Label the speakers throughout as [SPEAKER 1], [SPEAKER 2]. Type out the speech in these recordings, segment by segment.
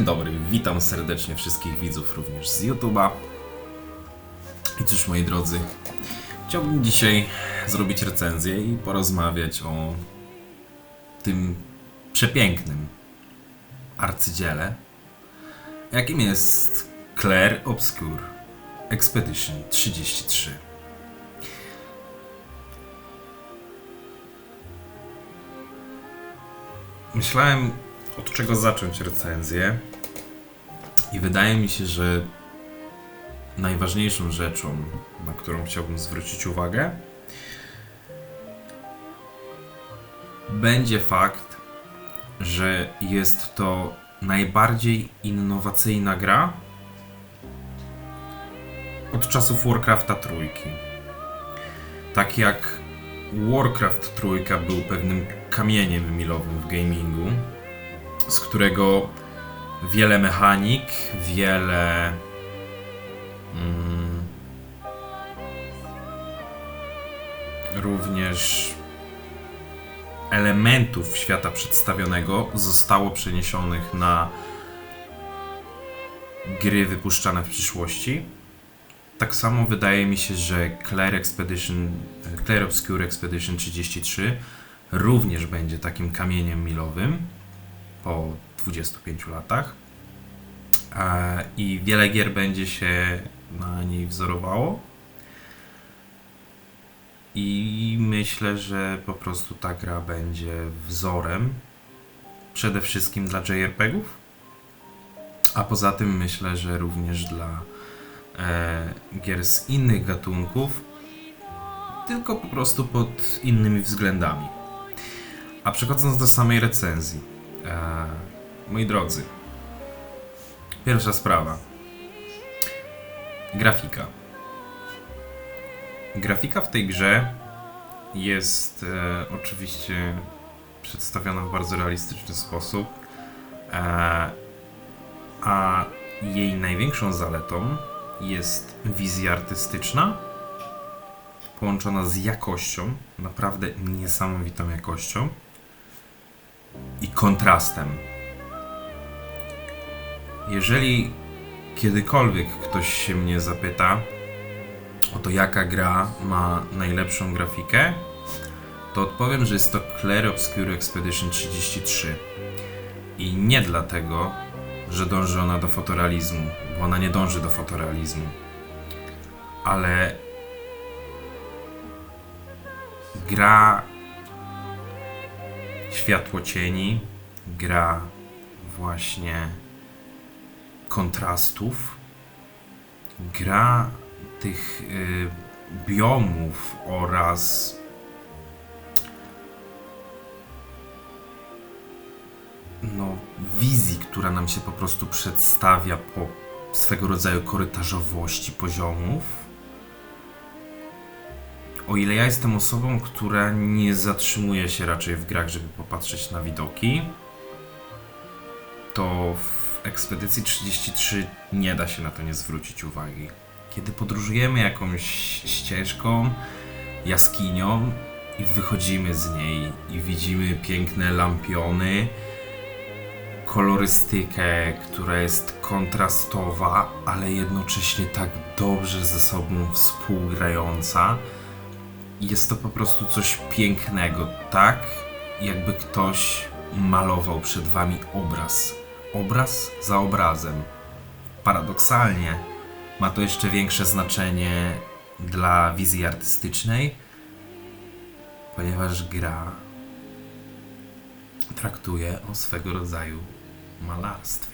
[SPEAKER 1] Dzień dobry, witam serdecznie wszystkich widzów również z YouTube'a. I cóż moi drodzy, chciałbym dzisiaj zrobić recenzję i porozmawiać o tym przepięknym arcydziele, jakim jest Claire Obscure Expedition 33. Myślałem, od czego zacząć recenzję, i wydaje mi się, że najważniejszą rzeczą, na którą chciałbym zwrócić uwagę, będzie fakt, że jest to najbardziej innowacyjna gra od czasów Warcrafta trójki. Tak jak Warcraft trójka był pewnym kamieniem milowym w gamingu, z którego wiele mechanik, wiele mm, również elementów świata przedstawionego zostało przeniesionych na gry wypuszczane w przyszłości. Tak samo wydaje mi się, że Claire Expedition, Claire Obscure Expedition 33 również będzie takim kamieniem milowym po 25 latach. E, I wiele gier będzie się na niej wzorowało. I myślę, że po prostu ta gra będzie wzorem przede wszystkim dla JRPG-ów, a poza tym myślę, że również dla e, gier z innych gatunków, tylko po prostu pod innymi względami. A przechodząc do samej recenzji, moi drodzy, pierwsza sprawa. Grafika. Grafika w tej grze jest e, oczywiście przedstawiona w bardzo realistyczny sposób, e, a jej największą zaletą jest wizja artystyczna połączona z jakością, naprawdę niesamowitą jakością i kontrastem. Jeżeli kiedykolwiek ktoś się mnie zapyta o to, jaka gra ma najlepszą grafikę, to odpowiem, że jest to Claire Obscure Expedition 33. I nie dlatego, że dąży ona do fotorealizmu, bo ona nie dąży do fotorealizmu, ale gra światło cieni, gra właśnie kontrastów, gra tych y, biomów oraz no, wizji, która nam się po prostu przedstawia po swego rodzaju korytarzowości poziomów. O ile ja jestem osobą, która nie zatrzymuje się raczej w grach, żeby popatrzeć na widoki, to w Ekspedycji 33 nie da się na to nie zwrócić uwagi. Kiedy podróżujemy jakąś ścieżką, jaskinią i wychodzimy z niej i widzimy piękne lampiony, kolorystykę, która jest kontrastowa, ale jednocześnie tak dobrze ze sobą współgrająca. Jest to po prostu coś pięknego, tak jakby ktoś malował przed wami obraz. Obraz za obrazem. Paradoksalnie ma to jeszcze większe znaczenie dla wizji artystycznej, ponieważ gra traktuje o swego rodzaju malarstwie.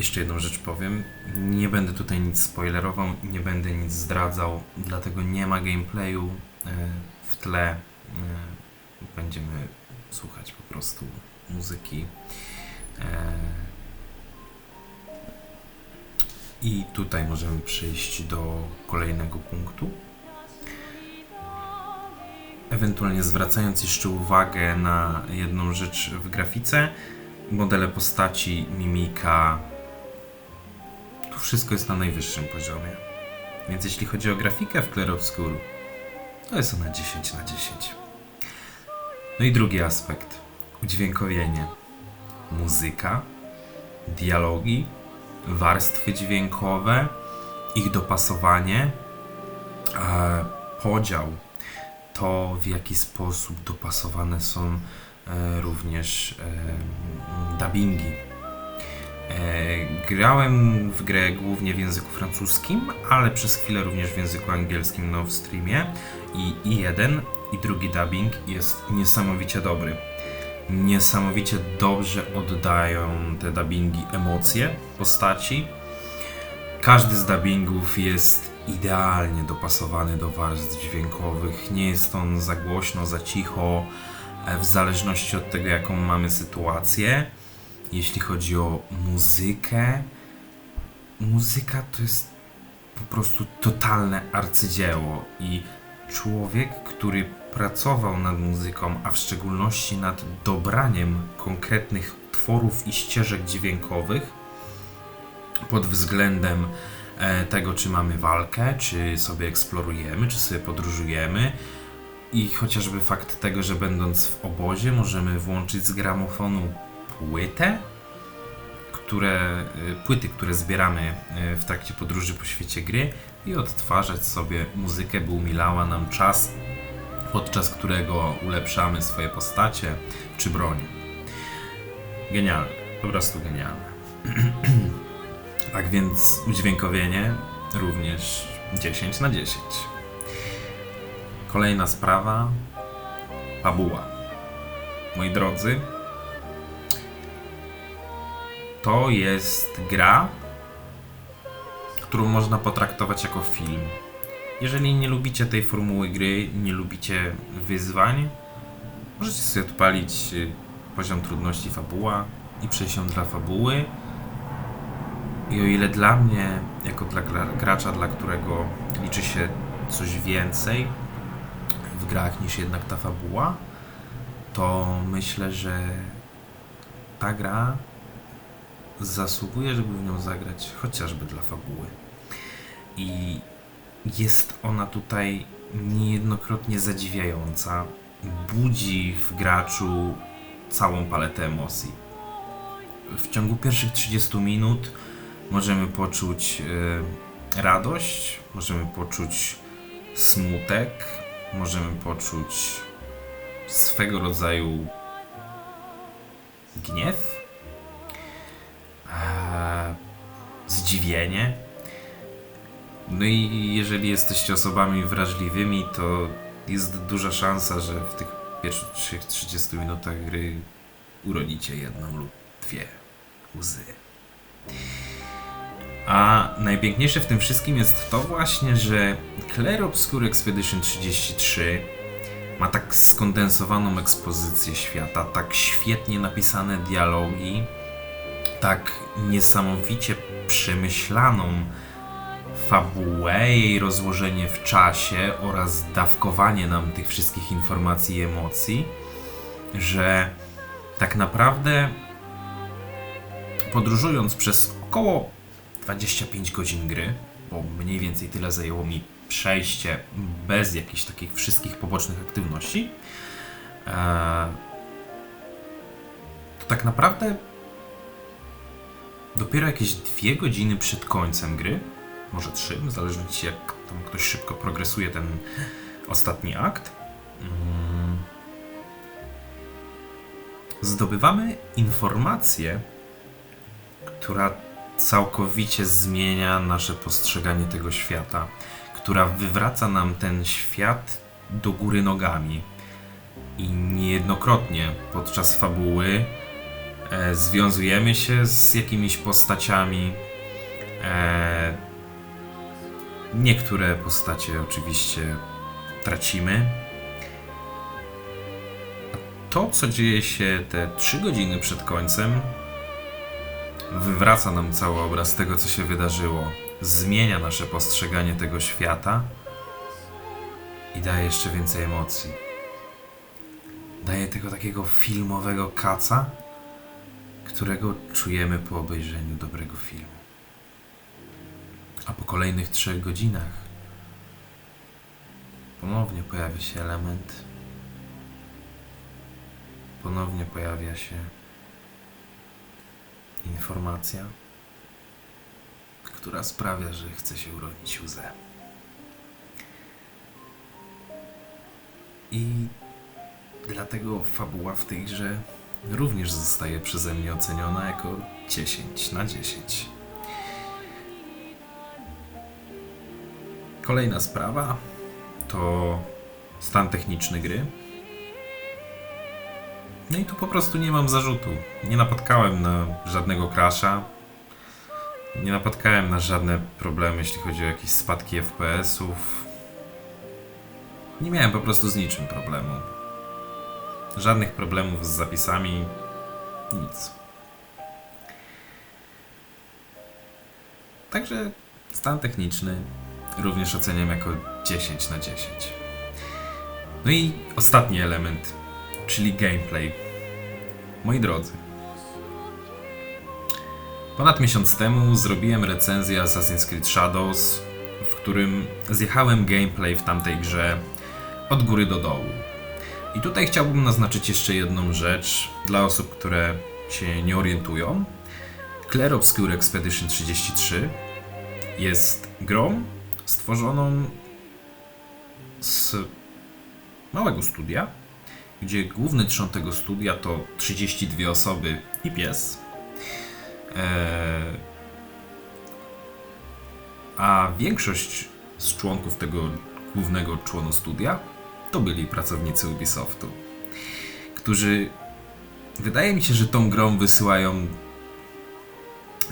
[SPEAKER 1] Jeszcze jedną rzecz powiem. Nie będę tutaj nic spoilerował, nie będę nic zdradzał, dlatego nie ma gameplayu e, w tle. E, Będziemy słuchać po prostu muzyki. E, I tutaj możemy przejść do kolejnego punktu. Ewentualnie zwracając jeszcze uwagę na jedną rzecz w grafice, modele postaci, mimika, wszystko jest na najwyższym poziomie. Więc jeśli chodzi o grafikę w Clair Obscure, to jest ona 10 na 10. No i drugi aspekt. udźwiękowienie, muzyka, dialogi, warstwy dźwiękowe, ich dopasowanie, e, podział, to w jaki sposób dopasowane są e, również e, dubbingi. E, grałem w grę głównie w języku francuskim, ale przez chwilę również w języku angielskim na streamie i, i jeden i drugi dubbing jest niesamowicie dobry. Niesamowicie dobrze oddają te dubbingi emocje postaci. Każdy z dubbingów jest idealnie dopasowany do warstw dźwiękowych. Nie jest on za głośno, za cicho, e, w zależności od tego, jaką mamy sytuację. Jeśli chodzi o muzykę, muzyka to jest po prostu totalne arcydzieło i człowiek, który pracował nad muzyką, a w szczególności nad dobraniem konkretnych tworów i ścieżek dźwiękowych pod względem e, tego, czy mamy walkę, czy sobie eksplorujemy, czy sobie podróżujemy. I chociażby fakt tego, że będąc w obozie, możemy włączyć z gramofonu płytę, które, y, płyty, które zbieramy y, w trakcie podróży po świecie gry i odtwarzać sobie muzykę, by umilała nam czas, podczas którego ulepszamy swoje postacie czy broń. Genialne, po prostu genialne. tak więc udźwiękowienie również 10 na 10. Kolejna sprawa, fabuła. Moi drodzy, to jest gra, którą można potraktować jako film. Jeżeli nie lubicie tej formuły gry, nie lubicie wyzwań, możecie sobie odpalić y, poziom trudności fabuła i przejść dla fabuły. I o ile dla mnie, jako dla gra- gracza, dla którego liczy się coś więcej w grach niż jednak ta fabuła, to myślę, że ta gra zasługuje, żeby w nią zagrać, chociażby dla fabuły. I jest ona tutaj niejednokrotnie zadziwiająca. Budzi w graczu całą paletę emocji. W ciągu pierwszych 30 minut możemy poczuć y, radość, możemy poczuć smutek, możemy poczuć swego rodzaju gniew, zdziwienie. No i jeżeli jesteście osobami wrażliwymi, to jest duża szansa, że w tych pierwszych 30 minutach gry uronicie jedną lub dwie łzy. A najpiękniejsze w tym wszystkim jest to właśnie, że Clair Obscure Expedition 33 ma tak skondensowaną ekspozycję świata, tak świetnie napisane dialogi, tak niesamowicie przemyślaną fabułę, jej rozłożenie w czasie oraz dawkowanie nam tych wszystkich informacji i emocji, że tak naprawdę podróżując przez około 25 godzin gry, bo mniej więcej tyle zajęło mi przejście bez jakichś takich wszystkich pobocznych aktywności, e, to tak naprawdę dopiero jakieś dwie godziny przed końcem gry, może trzy, w zależności jak tam ktoś szybko progresuje ten ostatni akt, mm, zdobywamy informację, która całkowicie zmienia nasze postrzeganie tego świata, która wywraca nam ten świat do góry nogami. I niejednokrotnie podczas fabuły e, związujemy się z jakimiś postaciami. E, niektóre postacie oczywiście tracimy. A to, co dzieje się te 3 godziny przed końcem, wywraca nam cały obraz tego, co się wydarzyło, zmienia nasze postrzeganie tego świata i daje jeszcze więcej emocji. Daje tego takiego filmowego kaca, którego czujemy po obejrzeniu dobrego filmu. A po kolejnych trzech godzinach ponownie pojawia się element ponownie pojawia się informacja, która sprawia, że chce się urodzić łzę. I dlatego fabuła w tej grze również zostaje przeze mnie oceniona jako 10 na 10. Kolejna sprawa to stan techniczny gry. No i tu po prostu nie mam zarzutu. Nie napotkałem na żadnego crasha. Nie napotkałem na żadne problemy, jeśli chodzi o jakieś spadki FPS-ów. Nie miałem po prostu z niczym problemu. Żadnych problemów z zapisami. Nic. Także stan techniczny również oceniam jako 10 na 10. No i ostatni element, czyli gameplay. Moi drodzy, ponad miesiąc temu zrobiłem recenzję Assassin's Creed Shadows, w którym zjechałem gameplay w tamtej grze od góry do dołu. I tutaj chciałbym naznaczyć jeszcze jedną rzecz dla osób, które się nie orientują. Clair Obscure Expedition 33 jest grą stworzoną z małego studia, gdzie główny trzon tego studia to 32 osoby i pies. Eee, a większość z członków tego głównego członu studia to byli pracownicy Ubisoftu, którzy wydaje mi się, że tą grą wysyłają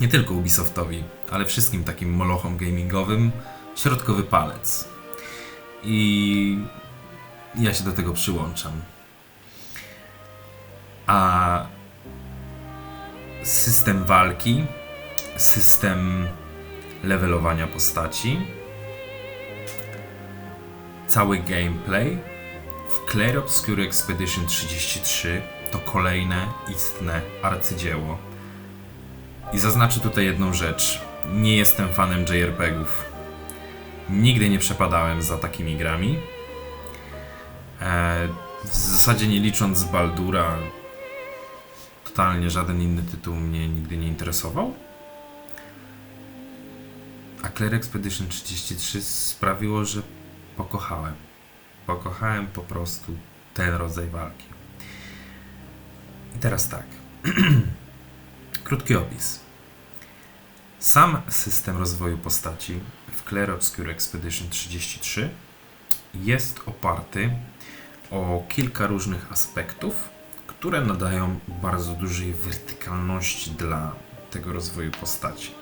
[SPEAKER 1] nie tylko Ubisoftowi, ale wszystkim takim molochom gamingowym środkowy palec. I ja się do tego przyłączam. A system walki, system levelowania postaci, cały gameplay w Obscure Expedition 33 to kolejne istne arcydzieło. I zaznaczę tutaj jedną rzecz. Nie jestem fanem JRPG-ów. Nigdy nie przepadałem za takimi grami. E, w zasadzie nie licząc Baldura, totalnie żaden inny tytuł mnie nigdy nie interesował. A Clair Expedition 33 sprawiło, że pokochałem. Pokochałem po prostu ten rodzaj walki. I teraz tak. Krótki opis. Sam system rozwoju postaci w Clair Obscure Expedition 33 jest oparty o kilka różnych aspektów, które nadają bardzo dużej wertykalności dla tego rozwoju postaci.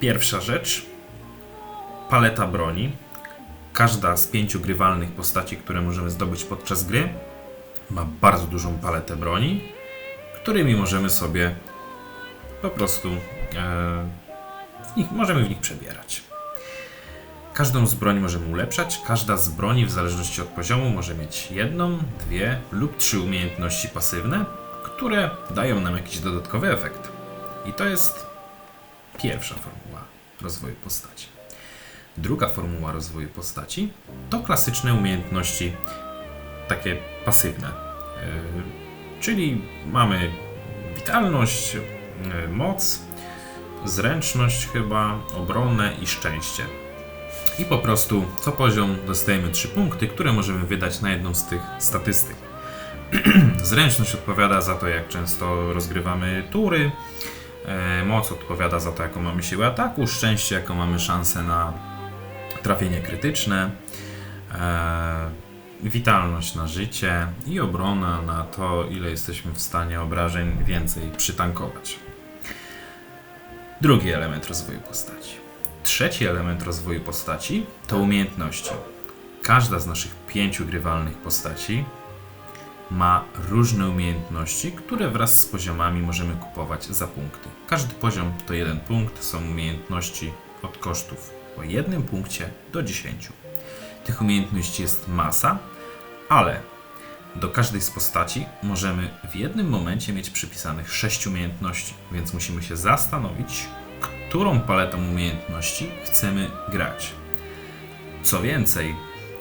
[SPEAKER 1] Pierwsza rzecz paleta broni. Każda z pięciu grywalnych postaci, które możemy zdobyć podczas gry, ma bardzo dużą paletę broni, którymi możemy sobie po prostu e, w nich, możemy w nich przebierać. Każdą z broni możemy ulepszać. Każda z broni, w zależności od poziomu, może mieć jedną, dwie lub trzy umiejętności pasywne, które dają nam jakiś dodatkowy efekt. I to jest pierwsza formuła rozwoju postaci. Druga formuła rozwoju postaci to klasyczne umiejętności takie pasywne. Yy, czyli mamy witalność, yy, moc, zręczność chyba, obronę i szczęście. I po prostu co poziom dostajemy 3 punkty, które możemy wydać na jedną z tych statystyk. Zręczność odpowiada za to, jak często rozgrywamy tury. E, moc odpowiada za to, jaką mamy siłę ataku. Szczęście, jaką mamy szansę na trafienie krytyczne. E, witalność na życie i obrona na to, ile jesteśmy w stanie obrażeń więcej przytankować. Drugi element rozwoju postaci. Trzeci element rozwoju postaci to umiejętności. Każda z naszych pięciu grywalnych postaci ma różne umiejętności, które wraz z poziomami możemy kupować za punkty. Każdy poziom to jeden punkt, są umiejętności od kosztów po jednym punkcie do 10. Tych umiejętności jest masa, ale do każdej z postaci możemy w jednym momencie mieć przypisanych 6 umiejętności, więc musimy się zastanowić, którą paletą umiejętności chcemy grać. Co więcej,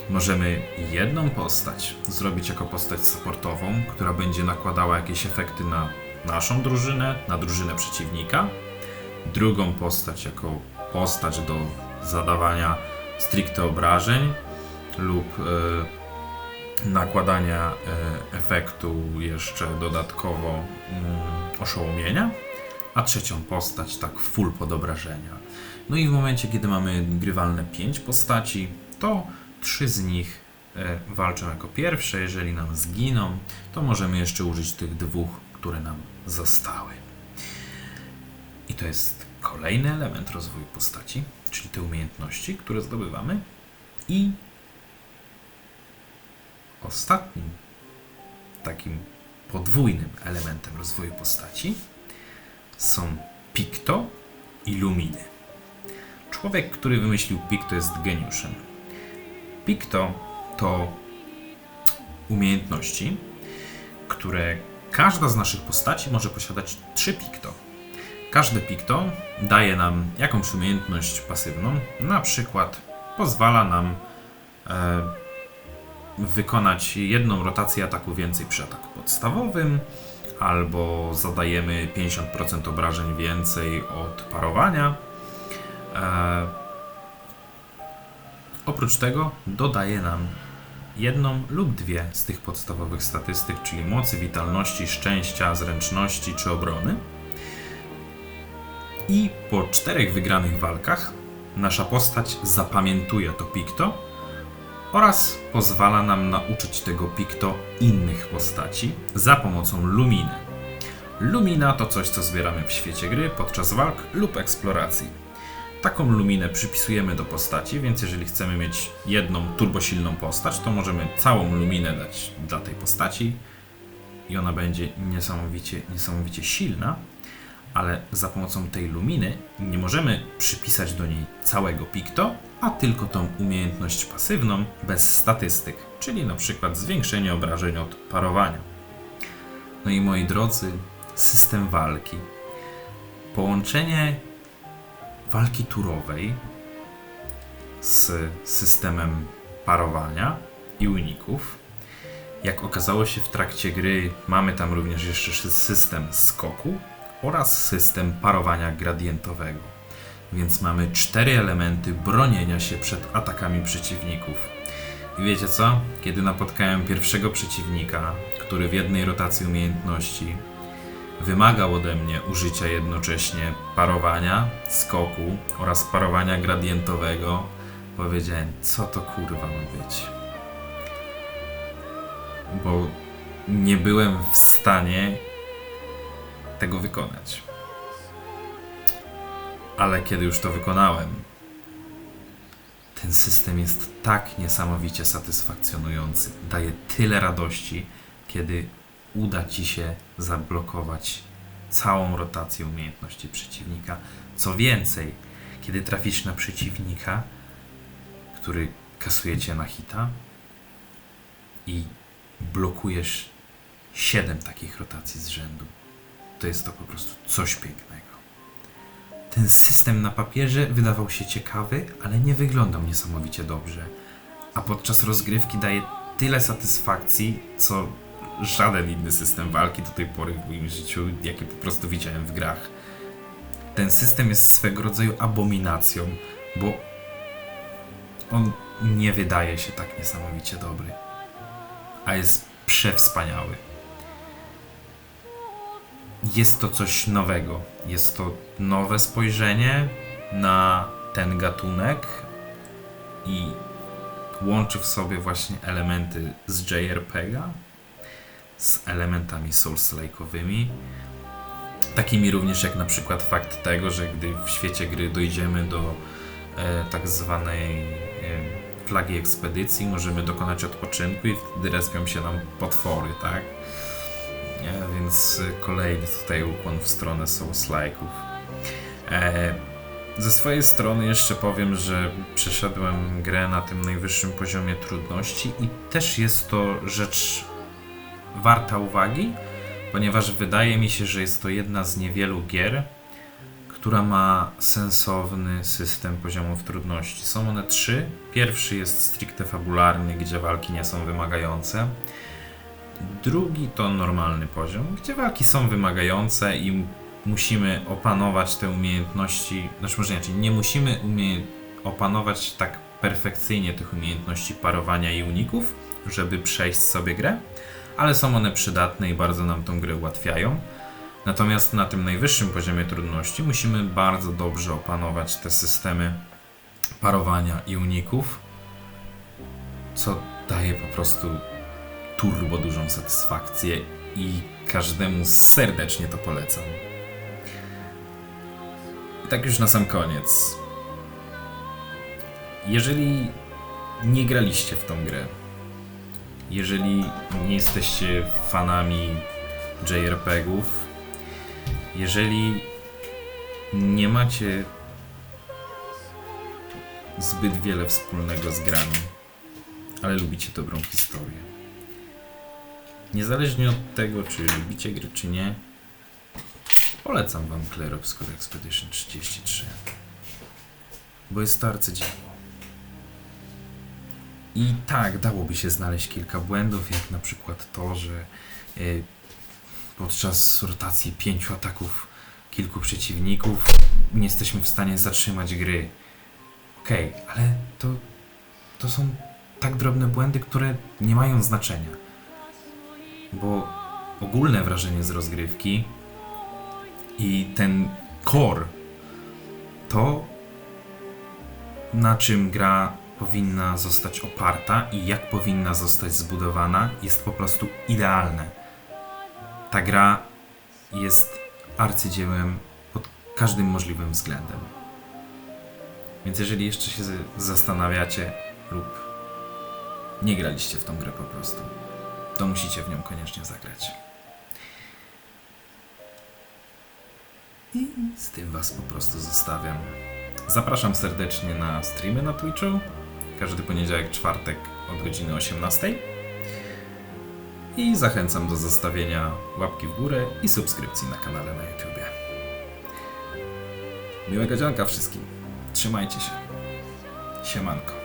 [SPEAKER 1] Możemy jedną postać zrobić jako postać supportową, która będzie nakładała jakieś efekty na naszą drużynę, na drużynę przeciwnika. Drugą postać jako postać do zadawania stricte obrażeń lub e, nakładania e, efektu jeszcze dodatkowo mm, oszołomienia, a trzecią postać tak full pod obrażenia. No i w momencie, kiedy mamy grywalne 5 postaci, to trzy z nich e, walczą jako pierwsze. Jeżeli nam zginą, to możemy jeszcze użyć tych dwóch, które nam zostały. I to jest kolejny element rozwoju postaci, czyli te umiejętności, które zdobywamy. I ostatnim takim podwójnym elementem rozwoju postaci są Picto i Luminy. Człowiek, który wymyślił Picto jest geniuszem. Picto to umiejętności, które każda z naszych postaci może posiadać trzy Picto. Każde Picto daje nam jakąś umiejętność pasywną, na przykład pozwala nam e, wykonać jedną rotację ataku więcej przy ataku podstawowym, albo zadajemy 50% obrażeń więcej od parowania. E, oprócz tego dodaje nam jedną lub dwie z tych podstawowych statystyk, czyli mocy, witalności, szczęścia, zręczności czy obrony. I po czterech wygranych walkach nasza postać zapamiętuje to Picto oraz pozwala nam nauczyć tego Picto innych postaci za pomocą Luminy. Lumina to coś, co zbieramy w świecie gry podczas walk lub eksploracji. Taką luminę przypisujemy do postaci, więc jeżeli chcemy mieć jedną turbosilną postać, to możemy całą luminę dać dla tej postaci i ona będzie niesamowicie, niesamowicie silna, ale za pomocą tej luminy nie możemy przypisać do niej całego Picto, a tylko tą umiejętność pasywną bez statystyk, czyli na przykład zwiększenie obrażeń od parowania. No i moi drodzy, system walki. Połączenie walki turowej z systemem parowania i uników. Jak okazało się w trakcie gry, mamy tam również jeszcze system skoku oraz system parowania gradientowego. Więc mamy cztery elementy bronienia się przed atakami przeciwników. I wiecie co? Kiedy napotkałem pierwszego przeciwnika, który w jednej rotacji umiejętności wymagał ode mnie użycia jednocześnie parowania, skoku oraz parowania gradientowego, powiedziałem, co to kurwa ma być. Bo nie byłem w stanie tego wykonać. Ale kiedy już to wykonałem, ten system jest tak niesamowicie satysfakcjonujący, daje tyle radości, kiedy uda ci się zablokować całą rotację umiejętności przeciwnika. Co więcej, kiedy trafisz na przeciwnika, który kasuje cię na hita i blokujesz 7 takich rotacji z rzędu, to jest to po prostu coś pięknego. Ten system na papierze wydawał się ciekawy, ale nie wyglądał niesamowicie dobrze. A podczas rozgrywki daje tyle satysfakcji, co żaden inny system walki do tej pory w moim życiu, jaki po prostu widziałem w grach. Ten system jest swego rodzaju abominacją, bo on nie wydaje się tak niesamowicie dobry, a jest przewspaniały. Jest to coś nowego. Jest to nowe spojrzenie na ten gatunek i łączy w sobie właśnie elementy z JRPG'a z elementami Souls-like'owymi. Takimi również jak na przykład fakt tego, że gdy w świecie gry dojdziemy do e, tak zwanej e, flagi ekspedycji, możemy dokonać odpoczynku i wtedy respią się nam potwory, tak? E, więc kolejny tutaj ukłon w stronę Souls-like'ów. E, ze swojej strony jeszcze powiem, że przeszedłem grę na tym najwyższym poziomie trudności i też jest to rzecz warta uwagi, ponieważ wydaje mi się, że jest to jedna z niewielu gier, która ma sensowny system poziomów trudności. Są one trzy. Pierwszy jest stricte fabularny, gdzie walki nie są wymagające. Drugi to normalny poziom, gdzie walki są wymagające i musimy opanować te umiejętności. Znaczy, może inaczej, nie musimy umie- opanować tak perfekcyjnie tych umiejętności parowania i uników, żeby przejść sobie grę, ale są one przydatne i bardzo nam tą grę ułatwiają. Natomiast na tym najwyższym poziomie trudności musimy bardzo dobrze opanować te systemy parowania i uników, co daje po prostu turbo dużą satysfakcję i każdemu serdecznie to polecam. I tak już na sam koniec. Jeżeli nie graliście w tą grę, jeżeli nie jesteście fanami JRPG-ów, jeżeli nie macie zbyt wiele wspólnego z grami, ale lubicie dobrą historię. Niezależnie od tego, czy lubicie gry, czy nie, polecam wam Clair Obscure Expedition 33. Bo jest to arcydzieło. I tak, dałoby się znaleźć kilka błędów, jak na przykład to, że y, podczas rotacji pięciu ataków kilku przeciwników nie jesteśmy w stanie zatrzymać gry. Okej, ale to, to są tak drobne błędy, które nie mają znaczenia. Bo ogólne wrażenie z rozgrywki i ten core to na czym gra powinna zostać oparta i jak powinna zostać zbudowana jest po prostu idealne ta gra jest arcydziełem pod każdym możliwym względem. Więc jeżeli jeszcze się zastanawiacie lub nie graliście w tą grę po prostu, to musicie w nią koniecznie zagrać. I z tym Was po prostu zostawiam. Zapraszam serdecznie na streamy na Twitchu. Każdy poniedziałek, czwartek od godziny 18 i zachęcam do zostawienia łapki w górę i subskrypcji na kanale na YouTubie. Miłego dzionka wszystkim. Trzymajcie się. Siemanko.